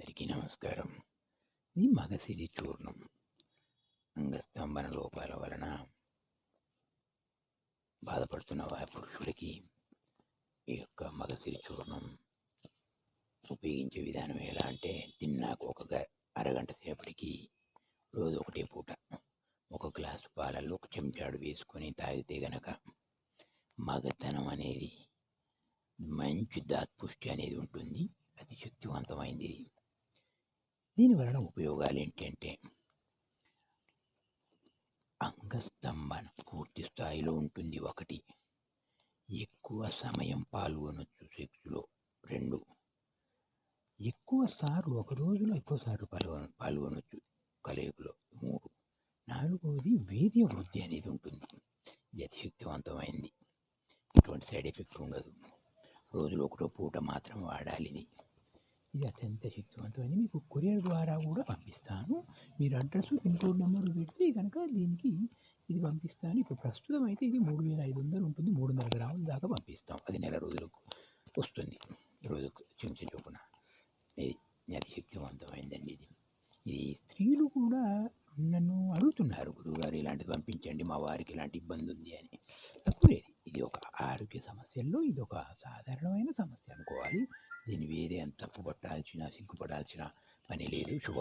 అందరికీ నమస్కారం. ఈ మగసిరి చూర్ణం. అంగస్తంభన లోపాల వలన బాధపడుతున్న పురుషుడికి పురుషులకి ఈ యొక్క మగసిరి చూర్ణం ఉపయోగించే విధానం ఎలా అంటే తిన్నాక ఒక గ- అరగంట సేపటికి రోజు ఒకటే పూట ఒక గ్లాసు పాలల్లో ఒక చెంచాడు వేసుకొని తాగితే గనక మగతనం అనేది మంచి దాత్పుష్టి అనేది ఉంటుంది. అతి శక్తివంతమైంది. దీని వలన ఉపయోగాలు ఏంటంటే అంగస్తంభన పూర్తి స్థాయిలో ఉంటుంది. ఒకటి ఎక్కువ సమయం పాల్గొనొచ్చు సెక్స్లో. రెండు ఎక్కువ సార్లు ఒక రోజులో ఎక్కువ సార్లు పాల్గొన పాల్గొనొచ్చు కలయికలో. మూడు నాలుగవది వీర్య వృద్ధి అనేది ఉంటుంది. ఇది ఎటువంటి సైడ్ ఎఫెక్ట్ ఉండదు. రోజులో ఒకటో పూట మాత్రం వాడాలి ఇది. ఇది అత్యంత శక్తివంతమైనది మీకు కొరియర్ ద్వారా కూడా పంపిస్తాను. మీరు అడ్రస్ పిన్ కోడ్ నెంబర్ పెడితే కనుక దీనికి ఇది పంపిస్తాను. ఇప్పుడు ప్రస్తుతం అయితే ఇది మూడు వేల ఐదు వందలు ఉంటుంది. మూడున్నర గ్రాముల దాకా పంపిస్తాం. అది నెల రోజులకు వస్తుంది. రోజుకు చెంచు చొప్పున. ఇది అతి శక్తివంతమైందండి ఇది. ఇది స్త్రీలు కూడా నన్ను అడుగుతున్నారు గురువుగారు ఇలాంటిది పంపించండి. మా వారికి ఇలాంటి ఇబ్బంది ఉంది అని. తప్పులేదు ఇది ఒక ఆరోగ్య సమస్యల్లో ఇది ఒక సాధారణ సమస్య అనుకోవాలి దీన్ని వేరే అంత తప్పు పట్టాల్సిన సిగ్గుపడాల్సిన పని లేదు శుభ